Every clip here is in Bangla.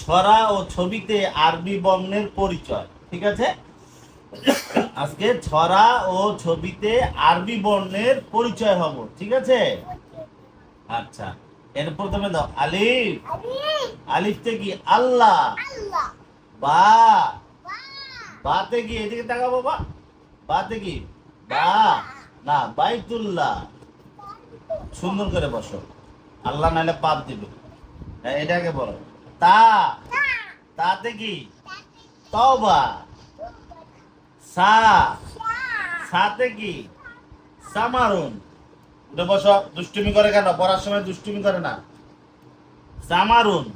ছড়া ও ছবিতে আরবি বর্ণের পরিচয় ঠিক আছে? আজকে ছড়া ও ছবিতে আরবি বর্ণের পরিচয় হব ঠিক আছে? আচ্ছা এর প্রথমে দাও আলিফ। আলিফ থেকে আল্লাহ? বা। বাতে কি এদিকে তাকা বাবা। বাতে কি? বা। না বাইতুল্লাহ। সুন্দর করে বসো। আল্লাহ নাহলে পাপ দিবে। হ্যাঁ, এটাকে বলো। তা, তাতে কি? তওবা। সা, সাতে কি? সামারুন। উঠে বসো, দুষ্টুমি করে কেন? পড়ার সময় দুষ্টুমি করে না। সামারুন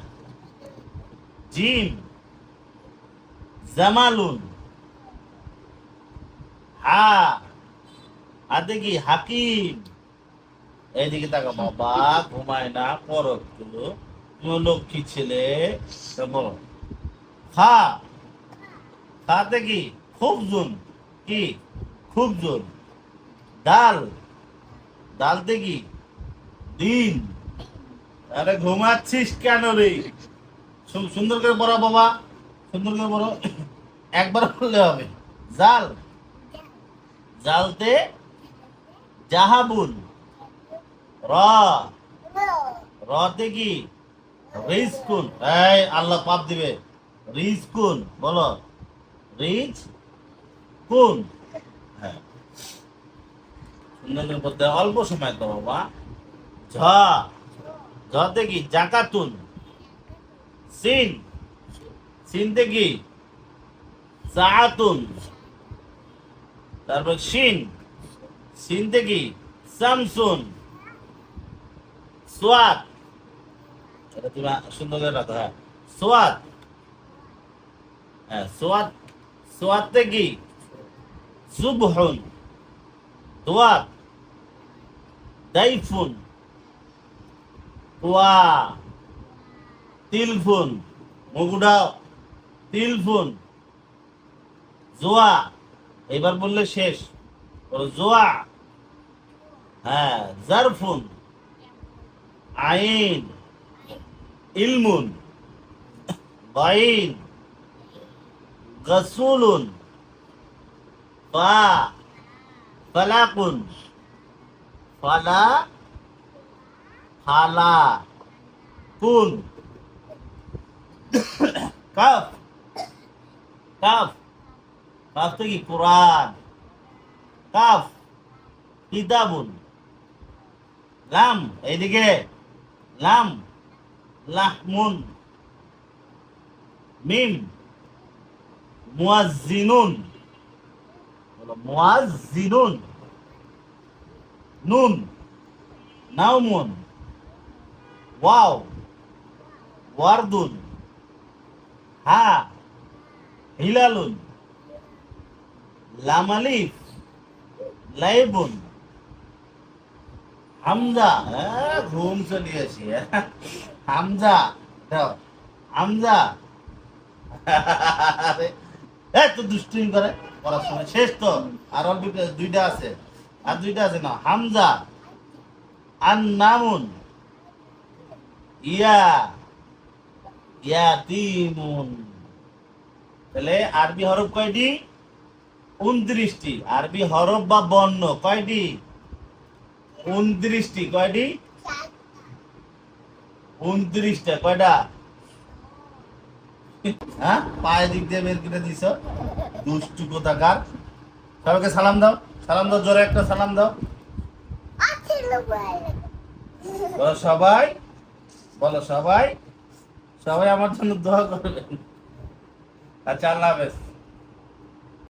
জিম জামালুন। হা। হাতে কি? হাকিম। এইদিকে তাকা বাবা, ঘুমায় না পর একটু তুমি লক্ষ্মী ছেলে বলো। খা। খাতে কি? খুব জুন। কি? খুব জুন। ডাল। ডালতে কি? দিন আরে ঘুমাচ্ছিস কেন রে? সুন্দর করে পড়া বাবা। সুন্দর করে পড়ো। একবার বললে হবে। জাল। জালতে জাহাবুন। র। রতে কি? রিজকুন এই আল্লাহ পাপ দিবে। রিজকুন বলো। রিজ কুন হ্যাঁ। সুন্দর বলতে অল্প সময় তো বাবা। ঝ। ঝতে কি? জাকাতুন। সিন। সিনতে কি? সাআতুন। তারপর শিন। সিনতে কি? সামসুন। সোয়াদ এটা তুমি সুন্দর করে রাখো হ্যাঁ। সোয়াদ। হ্যাঁ সোয়াদ সোয়াদতে কি? সুবহুন। দোয়াত দাইফুন। ওয়া তিলফুন। মুগুডাও তিলফুন। জোয়া। এবার বললে শেষ। জোয়া। হ্যাঁ জারফুন। আইন। ইলমুন, বাইন, গসুলুন ফা ফালাকুন, ফালা ফালা কুন কাফ কাফ কাফ তো কি কোরআন? কাফ, কিতাবুন, লাম, এইদিকে, লাম লাহমুন। মিম। মুয়াজ্জিনুন। বলো মুয়াজ্জিনুন। নুন। নাউমুন ওয়াও। ওয়ারদুন। হা। হিলালুন। লামালিফ। লাইবুন। হামজা। হ্যাঁ, ঘুম চলে আসি। হ্যাঁ। হামজা হামজা। আরে, এই তো দুষ্টুমি করে পড়ার সময় শেষ তো। আর দুইটা- আছে। আর দুইটা আছে না হামজা। আন নামুন ইয়া। তাহলে আরবি হরফ কয়টি? উনত্রিশটি। আরবি হরফ বা বর্ণ কয়টি? উনত্রিশটি কয়টি? উনত্রিশটা, কয়টা? হ্যাঁ? পায়ে দিক দিয়ে বের করে দিছ। দুষ্টু কোথাকার। সবাইকে সালাম দাও। সালাম দাও, জোরে একটা সালাম দাও। বলো সবাই। বলো সবাই। সবাই আমার জন্য দোয়া করবেন। আচ্ছা আল্লাহ হাফেজ।